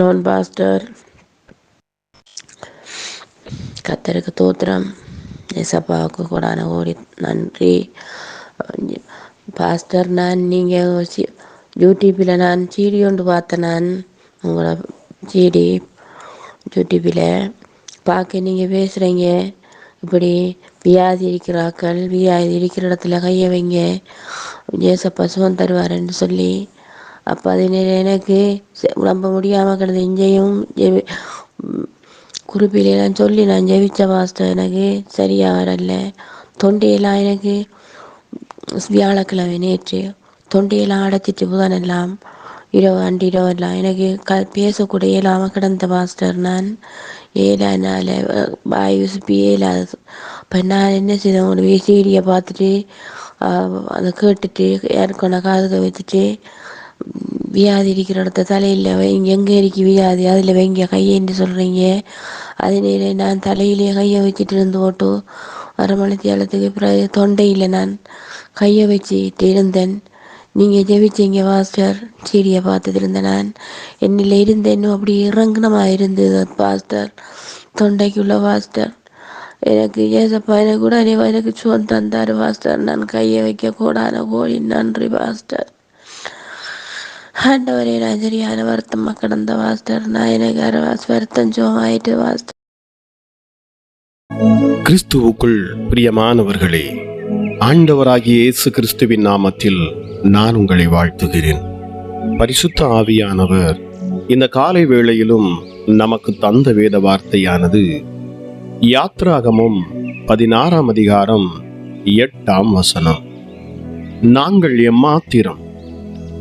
John pastor கத்தருக்கு தோத்திரம். எசப்பாவுக்கு கூடான ஓடி நன்றி. பாஸ்டர் நான் நீங்கள் யூடியூப்பில் நான் சீடி ஒன்று பார்த்தேன் நான். உங்களோட சீடி யூடியூப்பில் பார்க்க நீங்கள் பேசுகிறீங்க இப்படி வியாதி இருக்கிறாக்கள் வியாதி இருக்கிற இடத்துல கையை வைங்க. ஏசப்பா சுகம் தருவாருன்னு சொல்லி அப்போ அது எனக்கு செ- நம்ப முடியாமல் கிடந்த இஞ்சையும் ஜெபி- குறிப்பிலாம் சொல்லி நான் ஜெபிச்ச பாஸ்தம் எனக்கு சரியாக வரல. தொண்டையெல்லாம் எனக்கு வியாழக்கிழமை நேற்று தொண்டையெல்லாம் அடைச்சிட்டு புதனெல்லாம் இரவு அண்டு இரவெல்லாம் எனக்கு க பேசக்கூட இயலாமல் கிடந்த பாஸ்டர் நான். ஏழானால வாயு சுப்பி ஏழாது. இப்போ நான் என்ன செய்தேன் ஒரு சீடியை பார்த்துட்டு அதை கேட்டுட்டு யாருக்கான காதுக வச்சுட்டு வியாதி இருக்கிற இடத்த தலையில் வைங்க எங்கே இருக்கு வியாதி? அதில் வைங்க கையேன்னு சொல்கிறீங்க அதனால நான் தலையிலே கையை வச்சுட்டு இருந்து ஓட்டு அரை மணி பிறகு தொண்டையில் நான் கையை வச்சுட்டு இருந்தேன். நீங்கள் ஜெபிச்சிங்க பாஸ்டர். சீடியை பார்த்துட்டு இருந்தேன் நான். என்னில் இருந்த இன்னும் அப்படி இறங்கினமாக இருந்தது பாஸ்டர். தொண்டைக்குள்ள பாஸ்டர். எனக்கு ஏசப்பா எனக்கு கூட நீ எனக்கு சுகம் தந்தார் பாஸ்டர். நான் கையை வைக்க கூடாத கோழி. நன்றி பாஸ்டர். ஆண்டவரே நஜரியான சரியான வருத்தமாக கிடந்த பாஸ்டர் நான் எனக்கு வருத்தம் ஜோமாயிட்டு ஆயிட்டு கிறிஸ்துவுக்குள் பிரியமானவர்களே ஆண்டவராகிய இயேசு கிறிஸ்துவின் நாமத்தில் நான் உங்களை வாழ்த்துகிறேன். பரிசுத்த ஆவியானவர் இந்த காலை வேளையிலும் நமக்கு தந்த வேத வார்த்தையானது யாத்ராகமும் பதினாறாம் அதிகாரம் எட்டாம் வசனம். நாங்கள் எம்மாத்திரம்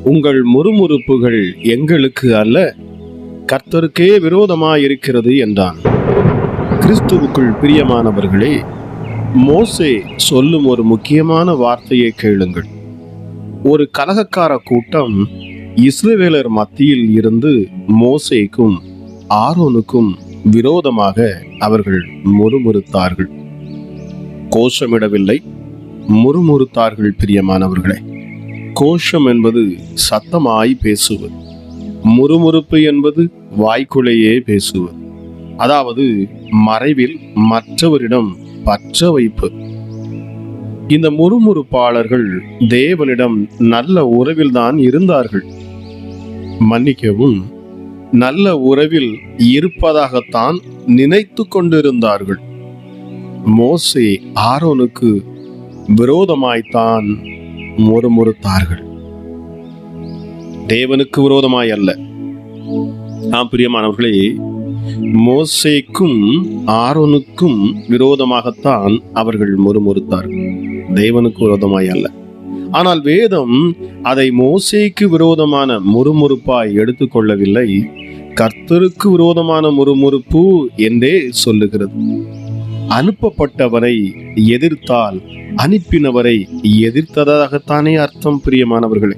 உங்கள் முறுமுறுப்புகள் எங்களுக்கு அல்ல கர்த்தருக்கே விரோதமாயிருக்கிறது என்றான். கிறிஸ்துவுக்குள் பிரியமானவர்களே மோசே சொல்லும் ஒரு முக்கியமான வார்த்தையை கேளுங்கள். ஒரு கலகக்கார கூட்டம் இஸ்ரேவேலர் மத்தியில் இருந்து மோசேக்கும் ஆரோனுக்கும் விரோதமாக அவர்கள் முறுமுறுத்தார்கள். கோஷமிடவில்லை முறுமுறுத்தார்கள் பிரியமானவர்களே. கோஷம் என்பது சத்தமாய் பேசுவது. முறுமுறுப்பு என்பது வாய்க்குள்ளேயே பேசுவது. அதாவது மறைவில் மற்றவரிடம் பற்ற வைப்பு. இந்த முறுமுறுப்பாளர்கள் தேவனிடம் நல்ல உறவில்தான் இருந்தார்கள். மன்னிக்கவும் நல்ல உறவில் இருப்பதாகத்தான் நினைத்து கொண்டிருந்தார்கள். மோசே ஆரோனுக்கு விரோதமாய்த்தான் முறுமுறுத்தார்கள். தேவனுக்கு விரோதமாய் அல்ல. ஆம் பிரியமானவர்களே மோசேக்கும் ஆரோனுக்கும் விரோதமாகத்தான் அவர்கள் முறுமுறுத்தார்கள். தேவனுக்கு விரோதமாய் அல்ல. ஆனால் வேதம் அதை மோசேக்கு விரோதமான முறுமுறுப்பாய் எடுத்துக்கொள்ளவில்லை கர்த்தருக்கு விரோதமான முறுமுறுப்பு என்றே சொல்லுகிறது. அனுப்பப்பட்டவரை எதிர்த்தால் அனுப்பினவரை எதிர்த்ததாகத்தானே அர்த்தம் பிரியமானவர்களே.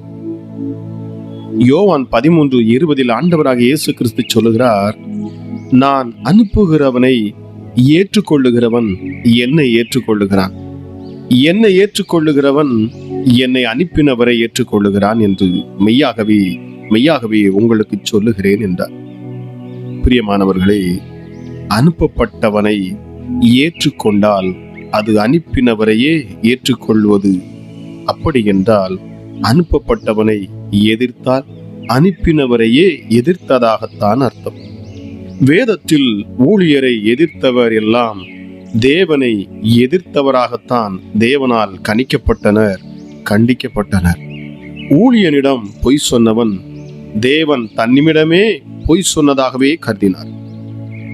யோவான் பதிமூன்று இருபதில் ஆண்டவராக இயேசு கிறிஸ்து சொல்லுகிறார் நான் அனுப்புகிறவனை ஏற்றுக்கொள்ளுகிறவன் என்னை ஏற்றுக்கொள்ளுகிறான். என்னை ஏற்றுக்கொள்ளுகிறவன் என்னை அனுப்பினவரை ஏற்றுக்கொள்ளுகிறான் என்று மெய்யாகவே மெய்யாகவே உங்களுக்கு சொல்லுகிறேன் என்றார். பிரியமானவர்களே அனுப்பப்பட்டவனை ஏற்றுக்கொண்டால் அது அனுப்பினவரையே ஏற்றுக்கொள்வது. அப்படி என்றால் அனுப்பப்பட்டவனை எதிர்த்தால் அனுப்பினவரையே எதிர்த்ததாகத்தான் அர்த்தம். வேதத்தில் ஊழியரை எதிர்த்தவர் எல்லாம் தேவனை எதிர்த்தவராகத்தான் தேவனால் கணிக்கப்பட்டனர் கண்டிக்கப்பட்டனர். ஊழியனிடம் பொய் சொன்னவன் தேவன் தன்னிமிடமே பொய் சொன்னதாகவே கருதினார்.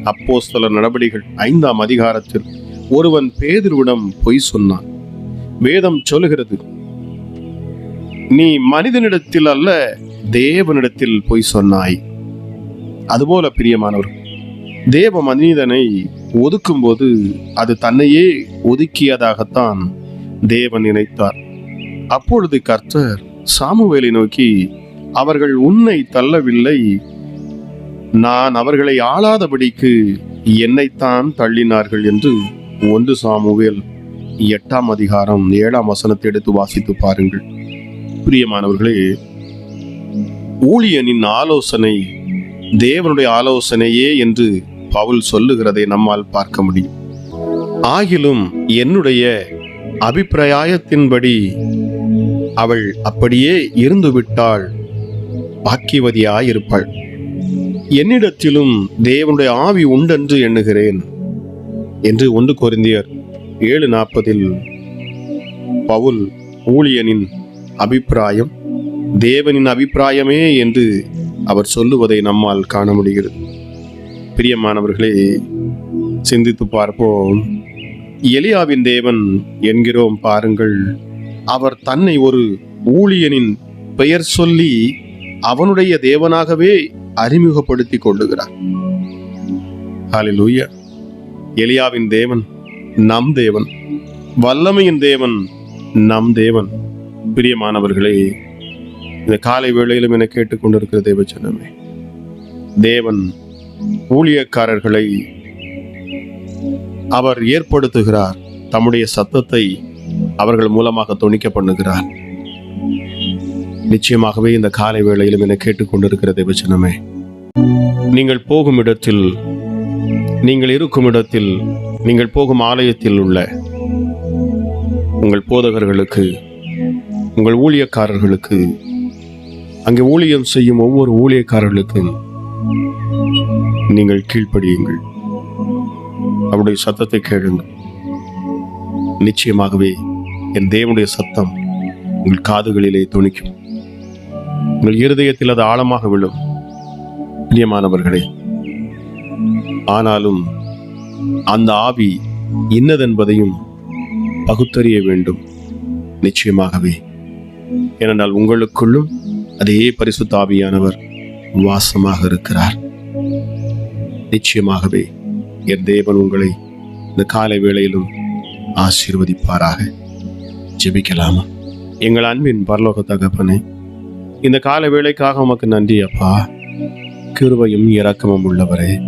அப்போஸ்தல நடபடிகள் ஐந்தாம் அதிகாரத்தில் ஒருவன் பேதிருவிடம் பொய் சொன்னான். வேதம் சொல்லுகிறது நீ மனிதனிடத்தில் அல்ல தேவனிடத்தில் பொய் சொன்னாய். அதுபோல பிரியமானவர் தேவ மனிதனை ஒதுக்கும்போது அது தன்னையே ஒதுக்கியதாகத்தான் தேவன் நினைத்தார். அப்பொழுது கர்த்தர் சாமுவேலை நோக்கி அவர்கள் உன்னை தள்ளவில்லை நான் அவர்களை ஆளாதபடிக்கு என்னைத்தான் தள்ளினார்கள் என்று ஒன்று சாமுவேல் எட்டாம் அதிகாரம் ஏழாம் வசனத்தை எடுத்து வாசித்து பாருங்கள். பிரியமானவர்களே ஊழியனின் ஆலோசனை தேவனுடைய ஆலோசனையே என்று பவுல் சொல்லுகிறதை நம்மால் பார்க்க முடியும். ஆகிலும் என்னுடைய அபிப்பிராயத்தின்படி அவள் அப்படியே இருந்துவிட்டாள் பாக்கியவதியாயிருப்பாள். என்னிடத்திலும் தேவனுடைய ஆவி உண்டென்று எண்ணுகிறேன் என்று ஒன்று கொரிந்தியர் ஏழு நாற்பதில் பவுல் ஊழியனின் அபிப்பிராயம் தேவனின் அபிப்பிராயமே என்று அவர் சொல்லுவதை நம்மால் காண முடிகிறது. பிரியமானவர்களே சிந்தித்து பார்ப்போம். எலியாவின் தேவன் என்கிறோம் பாருங்கள். அவர் தன்னை ஒரு ஊழியனின் பெயர் சொல்லி அவனுடைய தேவனாகவே அறிமுகப்படுத்திக் கொள்ளுகிறார் ஹalleluya. எலியாவின் தேவன் நம் தேவன் வல்லமையின் தேவன் நம் தேவன். பிரியமானவர்களே இந்த காலை வேளையிலும் என கேட்டுக்கொண்டிருக்கிற தேவச்சனமே தேவன் ஊழியக்காரர்களை அவர் ஏற்படுத்துகிறார். தம்முடைய சத்தத்தை அவர்கள் மூலமாக துணிக்க பண்ணுகிறார். நிச்சயமாகவே இந்த காலை வேளையிலும் என கேட்டுக்கொண்டிருக்கிற தேவச்சனமே நீங்கள் போகும் இடத்தில் நீங்கள் இருக்கும் இடத்தில் நீங்கள் போகும் ஆலயத்தில் உள்ள உங்கள் போதகர்களுக்கு உங்கள் ஊழியக்காரர்களுக்கு அங்கே ஊழியம் செய்யும் ஒவ்வொரு ஊழியக்காரர்களுக்கும் நீங்கள் கீழ்ப்படியுங்கள். அவருடைய சத்தத்தை கேளுங்கள். நிச்சயமாகவே என் தேவனுடைய சத்தம் உங்கள் காதுகளிலே துணிக்கும் உங்கள் இருதயத்தில் அது ஆழமாக விழும். பிரியமானவர்களே ஆனாலும் அந்த ஆவி இன்னதென்பதையும் பகுத்தறிய வேண்டும். நிச்சயமாகவே. ஏனென்றால் உங்களுக்குள்ளும் அதே பரிசுத்த ஆவியானவர் வாசமாக இருக்கிறார். நிச்சயமாகவே என் தேவன் உங்களை இந்த காலை வேளையிலும் ஆசீர்வதிப்பாராக. ஜெபிக்கலாமா? எங்கள் அன்பின் பரலோக தகப்பனே இந்த கால வேலைக்காக உமக்கு நன்றி அப்பா. கிருபையும் இரக்கமும் உள்ளவரே.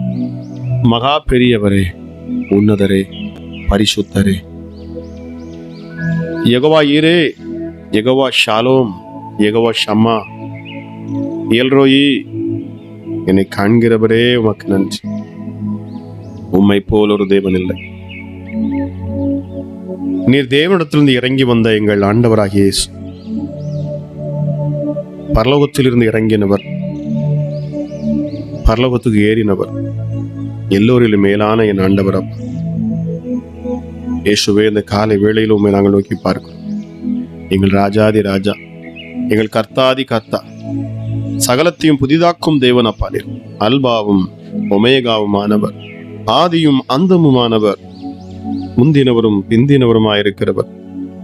மகா பெரியவரே உன்னதரே பரிசுத்தரே. எகவா ஈரே எகவா ஷாலோம் எகவா ஷம்மா. எல்ரோயி என்னை காண்கிறவரே உமக்கு நன்றி. உம்மை போல் ஒரு தேவன் இல்லை. நீர் தேவனிடத்திலிருந்து இறங்கி வந்த எங்கள் ஆண்டவராகிய இயேசு. பரலோகத்திலிருந்து இறங்கினவர். பரலோகத்துக்கு ஏறினவர். எல்லோரிலும் மேலான என் ஆண்டவர் அப்பா. இயேசுவே இந்த காலை வேளையில் உண்மை நாங்கள் நோக்கி பார்க்கிறோம். எங்கள் ராஜாதி ராஜா எங்கள் கர்த்தாதி கர்த்தா சகலத்தையும் புதிதாக்கும் தேவன் அப்பா நீர். அல்பாவும் ஒமேகாவுமானவர். ஆதியும் அந்தமுமானவர். முந்தினவரும் பிந்தினவருமாயிருக்கிறவர்.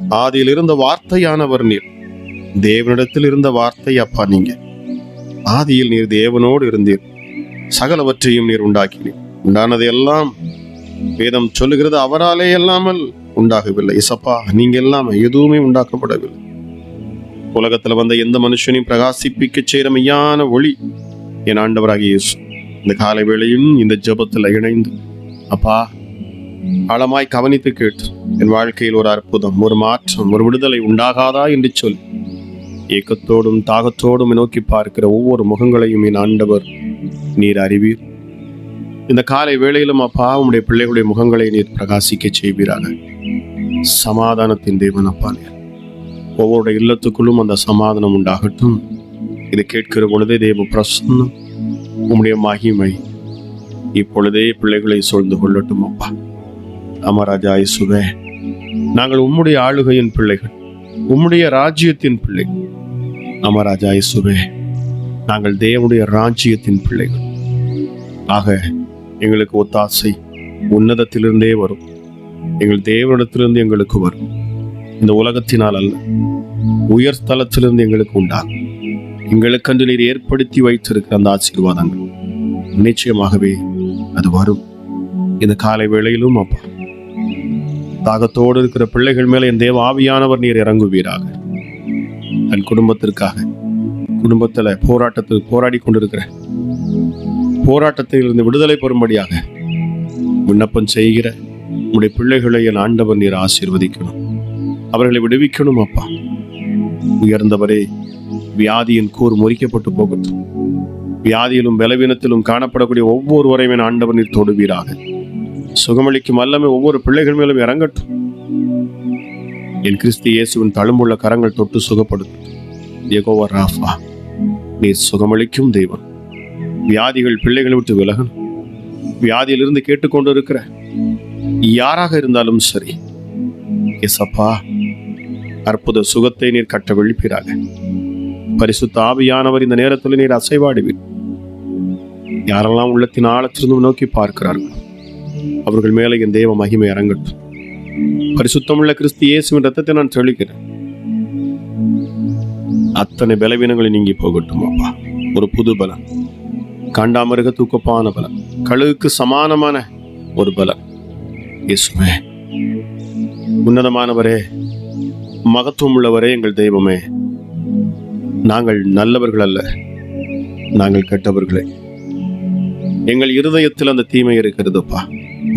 ஆதியில் இருந்த வார்த்தையானவர் நீர். தேவனிடத்தில் இருந்த வார்த்தை அப்பா நீங்க. ஆதியில் நீர் தேவனோடு இருந்தீர். சகலவற்றையும் நீர் உண்டாக்கினீர். உண்டானது எல்லாம் வேதம் சொல்லுகிறது அவராலே இல்லாமல் உண்டாகவில்லை. இசப்பா நீங்க எல்லாம் எதுவுமே உண்டாக்கப்படவில்லை. உலகத்துல வந்த எந்த மனுஷனையும் பிரகாசிப்பிக்க செய்கிற ஒளி என் ஆண்டவராக இயேசு. இந்த காலை வேளையும் இந்த ஜெபத்துல இணைந்து அப்பா ஆழமாய் கவனித்து கேட்டு என் வாழ்க்கையில் ஒரு அற்புதம் ஒரு மாற்றம் ஒரு விடுதலை உண்டாகாதா என்று சொல்லி ஏக்கத்தோடும் தாகத்தோடும் நோக்கி பார்க்கிற ஒவ்வொரு முகங்களையும் என் ஆண்டவர் நீர் அறிவீர். இந்த காலை வேளையிலும் அப்பா உம்முடைய பிள்ளைகளுடைய முகங்களை நீர் பிரகாசிக்க செய்வீராக. சமாதானத்தின் தேவன் அப்பா நீர். ஒவ்வொரு இல்லத்துக்குள்ளும் அந்த சமாதானம் உண்டாகட்டும். இது கேட்கிற பொழுதே தேவ பிரசன்னம் உம்முடைய மகிமை இப்பொழுதே பிள்ளைகளை சூழ்ந்து கொள்ளட்டும் அப்பா. அமராஜா இசுவே நாங்கள் உம்முடைய ஆளுகையின் பிள்ளைகள் உம்முடைய ராஜ்யத்தின் பிள்ளைகள். அமராஜா இயேசுவே நாங்கள் தேவனுடைய ராஜ்யத்தின் பிள்ளைகள். ஆக எங்களுக்கு ஒத்தாசை உன்னதத்திலிருந்தே வரும். எங்கள் தேவனிடத்திலிருந்து எங்களுக்கு வரும். இந்த உலகத்தினால் அல்ல உயர் ஸ்தலத்திலிருந்து எங்களுக்கு உண்டாகும். எங்களுக்கன்று நீர் ஏற்படுத்தி வைத்திருக்கிற அந்த ஆசீர்வாதங்கள் நிச்சயமாகவே அது வரும். இந்த காலை வேளையிலும் அப்பா தாகத்தோடு இருக்கிற பிள்ளைகள் மேல என் தேவ ஆவியானவர் நீர் இறங்குவீராக. தன் குடும்பத்திற்காக குடும்பத்துல போராட்டத்தில் போராடி கொண்டிருக்கிற போராட்டத்தில் இருந்து விடுதலை பெறும்படியாக விண்ணப்பம் செய்கிற உடைய பிள்ளைகளை என் ஆண்டவர் நீர் ஆசீர்வதிக்கணும். அவர்களை விடுவிக்கணும் அப்பா. உயர்ந்தவரே வியாதியின் கூர் முறிக்கப்பட்டு போகட்டும். வியாதியிலும் பலவீனத்திலும் காணப்படக்கூடிய ஒவ்வொருவரையும் என் ஆண்டவர் நீர் தொடுவீராக. சுகமளிக்கும் வல்லமை ஒவ்வொரு பிள்ளைகள் மேலும் இறங்கட்டும். என் கிறிஸ்து இயேசுவின் தழும்புள்ள கரங்கள் தொட்டு சுகப்படுத்தும். எகோவா ராஃபா நீர் சுகமளிக்கும் தெய்வம் வியாதிகள் பிள்ளைகளை விட்டு விலகணும். வியாதியிலிருந்து கேட்டுக்கொண்டு இருக்கிற யாராக இருந்தாலும் சரி எசப்பா அற்புத சுகத்தை நீர் கட்ட விழிப்பீராக பரிசுத்த ஆவியானவர் இந்த நேரத்தில் நீர் அசைவாடுவீர். யாரெல்லாம் உள்ளத்தின் ஆழத்திலிருந்து நோக்கி பார்க்கிறார்கள் அவர்கள் மேலே என் தேவ மகிமை இறங்கட்டும் பரிசுத்தமுள்ள கிறிஸ்து இயேசுவின் ரத்தத்தை நான் தெளிக்கிறேன் அத்தனை பலவீனங்களை நீங்கி போகட்டும் அப்பா. ஒரு புது பலம் காண்டாமிருக தூக்கப்பான பலம் கழுவுக்கு சமானமான ஒரு பலம் இயேசுவே உன்னதமானவரே மகத்துவம் உள்ளவரே எங்கள் தெய்வமே. நாங்கள் நல்லவர்கள் அல்ல நாங்கள் கெட்டவர்களே. எங்கள் இருதயத்தில் அந்த தீமை இருக்கிறதுப்பா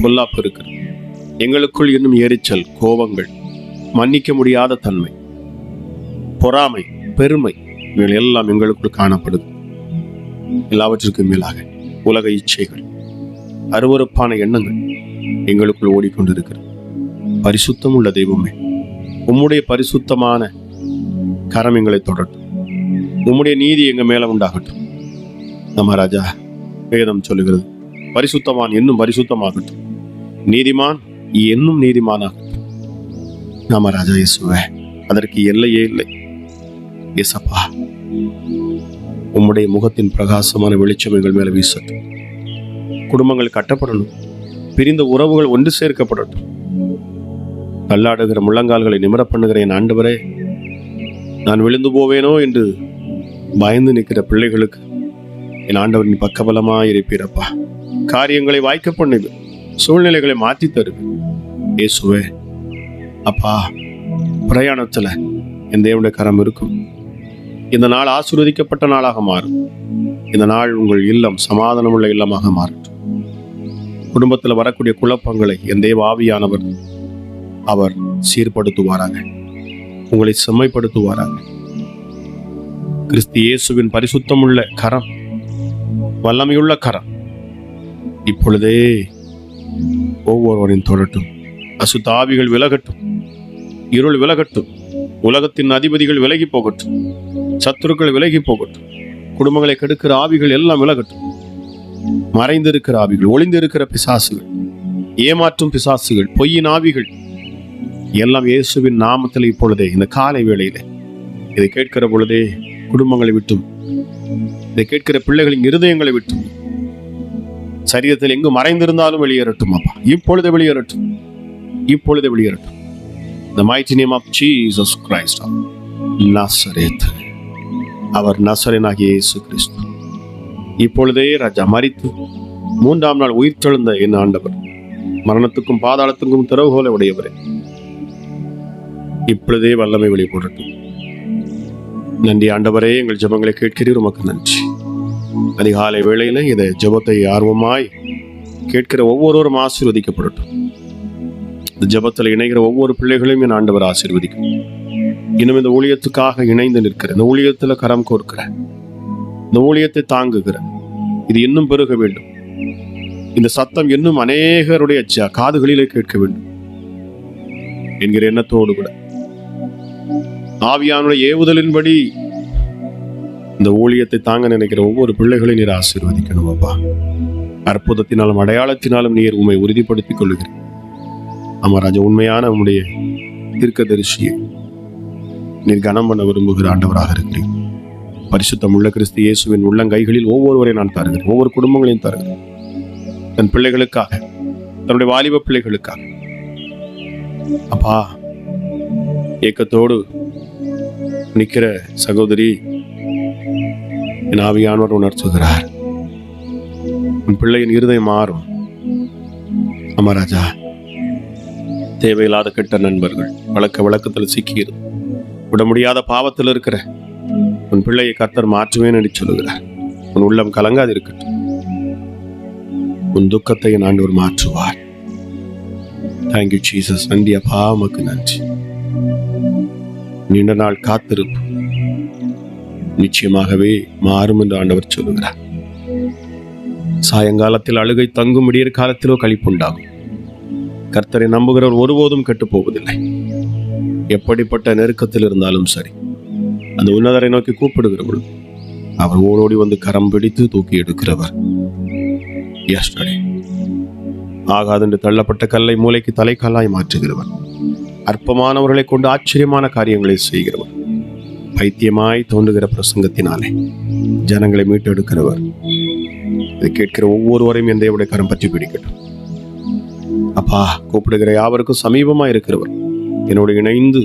பொல்லாப்பு இருக்கிறது. எங்களுக்குள் இன்னும் எரிச்சல் கோபங்கள் மன்னிக்க முடியாத தன்மை பொறாமை பெருமை இவைகள் எல்லாம் எங்களுக்குள் காணப்படுது. எல்லாவற்றிற்கும் மேலாக உலக இச்சைகள் அருவருப்பான எண்ணங்கள் எங்களுக்குள் ஓடிக்கொண்டிருக்கிறது. பரிசுத்தம் உள்ள தெய்வமே உம்முடைய பரிசுத்தமான கரம் எங்களை தொடரட்டும் உம்முடைய நீதி எங்க மேல உண்டாகட்டும். நம்ம ராஜா வேதம் சொல்லுகிறது பரிசுத்தவான் இன்னும் பரிசுத்தமாகட்டும். நீதிமான் என்னும் நீதிமானா நாம ராஜா இயேசுவே. அதற்கு எல்லையே இல்லை. இயேசப்பா உம்முடைய முகத்தின் பிரகாசமான வெளிச்சம் எங்கள் மேல வீசட்டும். குடும்பங்கள் கட்டப்படணும். பிரிந்த உறவுகள் ஒன்று சேர்க்கப்படட்டும். கல்லாடுகிற முள்ளங்கால்களை நிமிர பண்ணுகிறேன் ஆண்டவரே நான் விழுந்து போவேனோ என்று பயந்து நிற்கிற பிள்ளைகளுக்கு என் ஆண்டவரின் பக்கபலமாக இருப்பீரப்பா. காரியங்களை வாய்க்க பண்ணுது சூழ்நிலைகளை மாற்றி தருவேன். இயேசுவே அப்பா பிரயாணத்தில் என் தேவனுடைய கரம் இருக்கும். இந்த நாள் ஆசீர்வதிக்கப்பட்ட நாளாக மாறும். இந்த நாள் உங்கள் இல்லம் சமாதானமுள்ள இல்லமாக மாறட்டும். குடும்பத்தில் வரக்கூடிய குழப்பங்களை என் தேவ ஆவியானவர் அவர் சீர்படுத்துவாராங்க. உங்களை செம்மைப்படுத்துவாராங்க. கிறிஸ்து இயேசுவின் பரிசுத்தமுள்ள கரம் வல்லமையுள்ள கரம் இப்பொழுதே ஒவ்வொருவரின் தொடட்டும் அசுத்த ஆவிகள் விலகட்டும். இருள் விலகட்டும். உலகத்தின் அதிபதிகள் விலகி போகட்டும். சத்துருக்கள் விலகி போகட்டும். குடும்பங்களை கெடுக்கிற ஆவிகள் எல்லாம் விலகட்டும். மறைந்திருக்கிற ஆவிகள் ஒளிந்திருக்கிற பிசாசுகள் ஏமாற்றும் பிசாசுகள் பொய்யின் ஆவிகள் எல்லாம் இயேசுவின் நாமத்தில் இப்பொழுதே இந்த காலை வேளையில. இதை கேட்கிற பொழுதே குடும்பங்களை விட்டும் இதை கேட்கிற பிள்ளைகளின் இருதயங்களை விட்டும் சரீரத்தில் எங்கு மறைந்திருந்தாலும் வெளியேறட்டும் அப்பா. இப்பொழுது வெளியேறட்டும். இப்பொழுது வெளியேறட்டும். The mighty name of Jesus Christ of Nazareth. அவர் நசரனாகிய இயேசு கிறிஸ்து. இப்பொழுதே ராஜா மரித்து மூன்றாம் நாள் உயிர் தெழுந்த என் ஆண்டவர். மரணத்துக்கும் பாதாளத்துக்கும் திறவுகோலை உடையவரே. இப்பொழுதே வல்லமை வெளிப்படட்டும் நன்றி ஆண்டவரே எங்கள் ஜெபங்களை கேட்கிறீர் உமக்கு நன்றி. அதிகாலை வேளையில இந்த ஜபத்தை ஆர்வமாய் கேட்கிற ஒவ்வொருவரும் ஆசீர்வதிக்கப்படட்டும். இந்த ஜபத்தில் இணைகிற ஒவ்வொரு பிள்ளைகளையும் என் ஆண்டவர் ஆசீர்வதிக்கும். இன்னும் இந்த ஊழியத்துக்காக இணைந்து நிற்கிற இந்த ஊழியத்துல கரம் கோர்க்கிற இந்த ஊழியத்தை தாங்குகிற இது இன்னும் பெருக வேண்டும். இந்த சத்தம் இன்னும் அநேகருடைய காதுகளிலே கேட்க வேண்டும். என்கிற எண்ணத்தோடு கூட. ஆவியானுடைய ஏவுதலின்படி இந்த ஊழியத்தை தாங்க நினைக்கிற ஒவ்வொரு பிள்ளைகளையும் நீர் ஆசீர்வதிக்கணும் அப்பா. அற்புதத்தினாலும் அடையாளத்தினாலும் நீர் உண்மை உறுதிப்படுத்திக் கொள்கிறேன் ஆமா ராஜா உண்மையான தீர்க்க தீர்க்கதரிசியை நீர் கனம் பண்ண விரும்புகிற ஆண்டவராக இருக்கிறேன் பரிசுத்தம் உள்ள கிறிஸ்து இயேசுவின் உள்ளங்கைகளில் ஒவ்வொருவரையும் நான் தருகிறேன் ஒவ்வொரு குடும்பங்களையும் தருகிறேன். தன் பிள்ளைகளுக்காக தன்னுடைய வாலிப பிள்ளைகளுக்காக. அப்பா ஏக்கத்தோடு நிற்கிற சகோதரி என் ஆவியானவர் உணர்த்துகிறார். உன் பிள்ளையின் இருதயம் மாறும். அமராஜா தேவையில்லாத கெட்ட நண்பர்கள் வழக்க வழக்கத்தில் சிக்கியிரு. விட முடியாத பாவத்தில் இருக்கிற உன் பிள்ளையை கத்தர் மாற்றுவேன் என்று சொல்லுகிறார். உன் உள்ளம் கலங்காது இருக்கட்டும் உன் துக்கத்தை என் ஆண்டவர் மாற்றுவார். தேங்க்யூ ஜீசஸ் நன்றி அப்பா உமக்கு நன்றி. நீண்ட நாள் காத்திருப்பு. நிச்சயமாகவே மாறும் என்று ஆண்டவர் சொல்லுகிறார். சாயங்காலத்தில் அழுகை தங்கும் விடியற் காலத்திலோ கழிப்புண்டாகும் கர்த்தரை நம்புகிறவர் ஒருபோதும் கெட்டுப் போவதில்லை எப்படிப்பட்ட நெருக்கத்தில் இருந்தாலும் சரி அந்த உன்னதரை நோக்கி கூப்பிடுகிறவள் அவர் ஓடோடி வந்து கரம் பிடித்து தூக்கி எடுக்கிறவர். எஸ்டே ஆகாதென்று தள்ளப்பட்ட கல்லை மூளைக்கு தலைக்கல்லாய் மாற்றுகிறவர். அற்பமானவர்களை கொண்டு ஆச்சரியமான காரியங்களை செய்கிறவர். பைத்தியமாய் தோன்றுகிற பிரசங்கத்தினாலே ஜனங்களை மீட்டெடுக்கிறவர். இதை கேட்கிற ஒவ்வொருவரையும் எந்த எவ்வளோ கரம் பற்றி பிடிக்கட்டும். அப்பா கூப்பிடுகிற யாவருக்கும் சமீபமா இருக்கிறவர். என்னோடு இணைந்து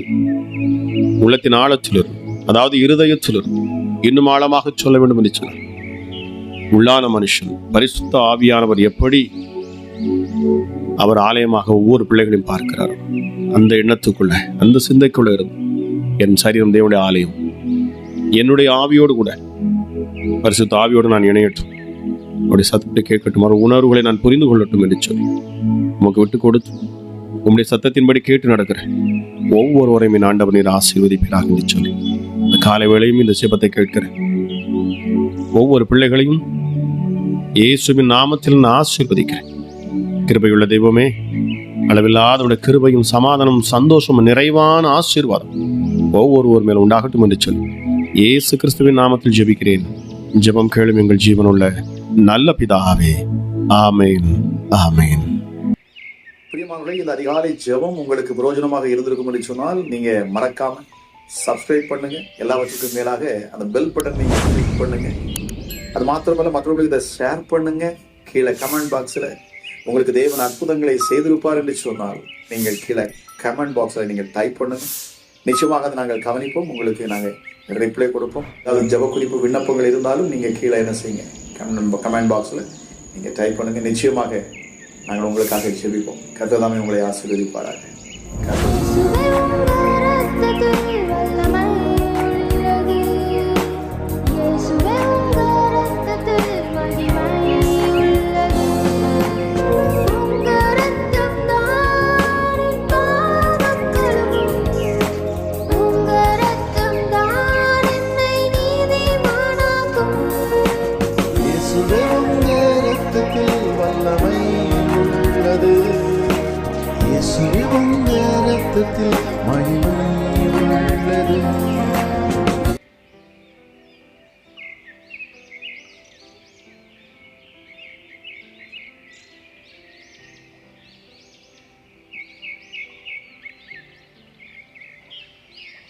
உள்ளத்தின் ஆழச்சிலர் அதாவது இருதயத்திலிருந்து இன்னும் ஆழமாக சொல்ல வேண்டும் என்று சொன்னார். உள்ளான மனுஷன் பரிசுத்த ஆவியானவர் எப்படி அவர் ஆலயமாக ஒவ்வொரு பிள்ளைகளையும் பார்க்கிறார் அந்த எண்ணத்துக்குள்ள அந்த சிந்தைக்குள்ள இருந்து என் சரீரம் தேவனுடைய ஆலயம். என்னுடைய ஆவியோடு கூட பரிசுத்த ஆவியோடு நான் இணையட்டும். அவருடைய சத்தத்தை கேட்கட்டும். அவர் உணர்வுகளை நான் புரிந்து கொள்ளட்டும் என்று சொல்லி உமக்கு விட்டு கொடுத்து உம்முடைய சத்தத்தின்படி கேட்டு நடக்கிறேன். ஒவ்வொருவரையும் என் ஆண்டவர் நீர் ஆசீர்வதிப்பீராக என்று சொல்லி இந்த காலை வேளையும் இந்த சிபத்தை கேட்கிறேன். ஒவ்வொரு பிள்ளைகளையும் இயேசுவின் நாமத்தில் நான் ஆசீர்வதிக்கிறேன். கிருபையுள்ள தெய்வமே அளவில்லாதவுடைய கிருபையும் சமாதானம் சந்தோஷமும் நிறைவான ஆசீர்வாதம். ஒவ்வொருவர் மேல் உண்டாகட்டும் என்று சொல்லி இயேசு கிறிஸ்துவின் நாமத்தில் ஜெபிக்கிறேன். ஜெபம் கேளும் எங்கள் ஜீவனுள்ள நல்ல பிதாவே. ஆமேன். ஆமேன். பிரியமானவர்களே இந்த அதிகாலை ஜெபம் உங்களுக்கு பிரயோஜனமாக இருந்திருக்கும் என்று சொன்னால் நீங்க மறக்காம சப்ஸ்கிரைப் பண்ணுங்க. எல்லாவற்றுக்கும் மேலாக அந்த பெல் பட்டன் நீங்க கிளிக் பண்ணுங்க. அது மாத்திரமல்ல மற்றவர்களுக்கு இதை ஷேர் பண்ணுங்க. கீழே கமெண்ட் பாக்ஸில் உங்களுக்கு தேவன் அற்புதங்களை செய்திருப்பார் என்று சொன்னால் நீங்கள் கீழே கமெண்ட் பாக்ஸில் நீங்கள் டைப் பண்ணுங்கள் நிச்சயமாக அதை நாங்கள் கவனிப்போம். உங்களுக்கு நாங்கள் ரிப்ளை கொடுப்போம். அதாவது ஜெப குறிப்பு விண்ணப்பங்கள் இருந்தாலும் நீங்கள் கீழே என்ன செய்யுங்க. கமெண்ட் கமெண்ட் பாக்ஸில் நீங்கள் டைப் பண்ணுங்கள் நிச்சயமாக நாங்கள் உங்களுக்காக ஜெபிப்போம். கர்த்தர் தாமே உங்களை ஆசீர்வதிப்பாராக.